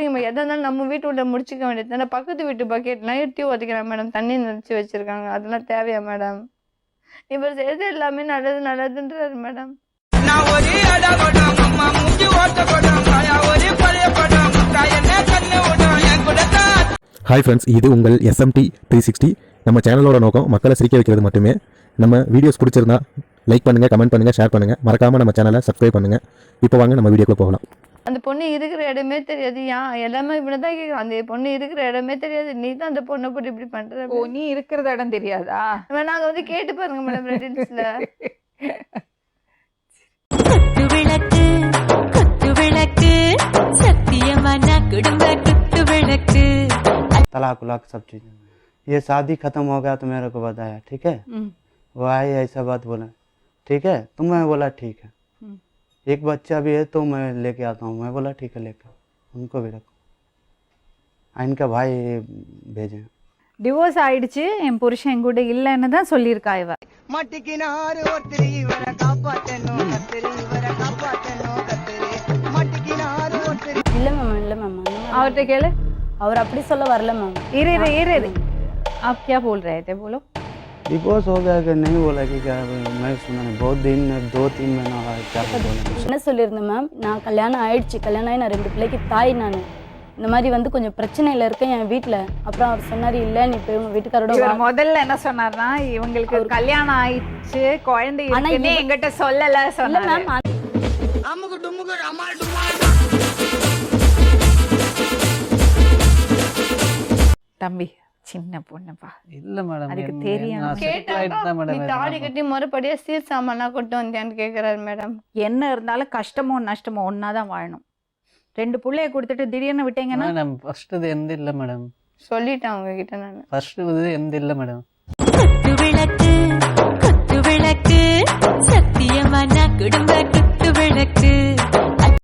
எதா இருந்தாலும் நம்ம வீட்டு உள்ள முடிச்சுக்க வேண்டியது தானே? பக்கத்து வீட்டு பக்கெட்லாம் எட்டி ஒதைக்கிறாங்க மேடம் தண்ணி நிறச்சி வச்சிருக்காங்க. அதெல்லாம் தேவையா மேடம் இவர் செய்யறது எல்லாமே நல்லது நல்லதுன்றாரு மேடம் ஹாய் ஃப்ரெண்ட்ஸ் இது உங்கள் எஸ்எம்டி த்ரீ சிக்ஸ்டி நம்ம சேனலோட நோக்கம் மக்களை சிரிக்க வைக்கிறது மட்டுமே. நம்ம வீடியோஸ் பிடிச்சிருந்தா லைக் பண்ணுங்கள் கமெண்ட் பண்ணுங்கள் ஷேர் பண்ணுங்கள் மறக்காமல் நம்ம சேனலை சப்ஸ்கிரைப் பண்ணுங்கள் இப்போ வாங்க நம்ம வீடியோக்குள்ள போகலாம். அந்த பொண்ணு இருக்கிற இடமே தெரியாது ஏன் எல்லாமே இப்படிதான் கேக்குறான் அந்த பொண்ணு இருக்கிற இடமே தெரியாது நீ தான் அந்த பொண்ணை போட்டு இப்படி பண்ற ஓ நீ இருக்கிற இடம் தெரியாதா வேணா அதை வந்து கேட்டு பாருங்க மேடம் ரெடின்ஸ்ல குத்து விளக்கு குத்து விளக்கு சத்தியமான குடும்ப குத்து விளக்கு तलाक उलाक सब चीज़ ये शादी खत्म हो गया तो मेरे को बताया ठीक है वो आई ऐसा बात बोला ठीक है तो मैं बोला ठीक है एक बच्चा भी है तो मैं लेके आता हूँ मैं बोला ठीक है लेके उनको भी रखो आ, इनका भाई भेजे हैं। டிவோர்ஸ் ஆயிடுச்சு என் புருஷன் என் கூட இல்லைன்னு தான் சொல்லியிருக்கா இவ மட்டிக்கினாரு ஒருத்தர் இவரை காப்பாத்தணும் கத்திரி இவரை காப்பாத்தணும் கத்திரி மட்டிக்கினாரு ஒருத்தர் இல்ல மேம் இல்ல மேம் அந்த மாதிரி அவர்கிட்ட கேளு அவர் அப்படி சொல்ல வரல மேம் இரு இரு இரு இரு आप क्या बोल रहे थे बोलो डिवोर्स हो गया कि नहीं बोला कि क्या मैं सुना नहीं बहुत दिन दो तीन महीना हुआ है, क्या बोला என்ன சொல்லியிருந்தேன் மேம் நான் கல்யாணம் ஆயிடுச்சு கல்யாணம் ஆகி நான் ரெண்டு பிள்ளைக்கு தாய் நான் இந்த மாதிரி வந்து கொஞ்சம் பிரச்சனையில இருக்கேன் என் வீட்ல அப்புறம் அவர் சொன்னாரு இல்ல நீ போய் உங்க வீட்டுக்காரோட வா இவர் முதல்ல என்ன சொன்னார்னா இவங்களுக்கு கல்யாணம் ஆயிடுச்சு குழந்தை ஆனா இருக்குன்னு இவ- எங்கிட்ட சொல்லல இல்ல சொன்னாரு மேம் அம்முக்கு டும்முக்கு அம்மாள் டும்மா தம்பி சின்ன பொண்ணுப்பா இல்ல மேடம் அதுக்கு என்ன- தெரியாம தான் கேட்டா முறைப்படியா சீர் சாமான்லாம் கொண்டு வந்தியான்னு கேக்குறாரு மேடம் என்ன இருந்தாலும் கஷ்டமோ நஷ்டமோ ஒன்னா தான் வாழணும். ரெண்டு புள்ளைய கொடுத்துட்டு திடீர்னு விட்டீங்கன்னா மேடம் ஃபர்ஸ்ட் இது எந்த இல்ல மேடம் சொல்லிட்டேன் அவங்க கிட்ட நான். ஃபர்ஸ்ட் இது எந்த இல்ல மேடம் குத்து விளக்கு குத்து விளக்கு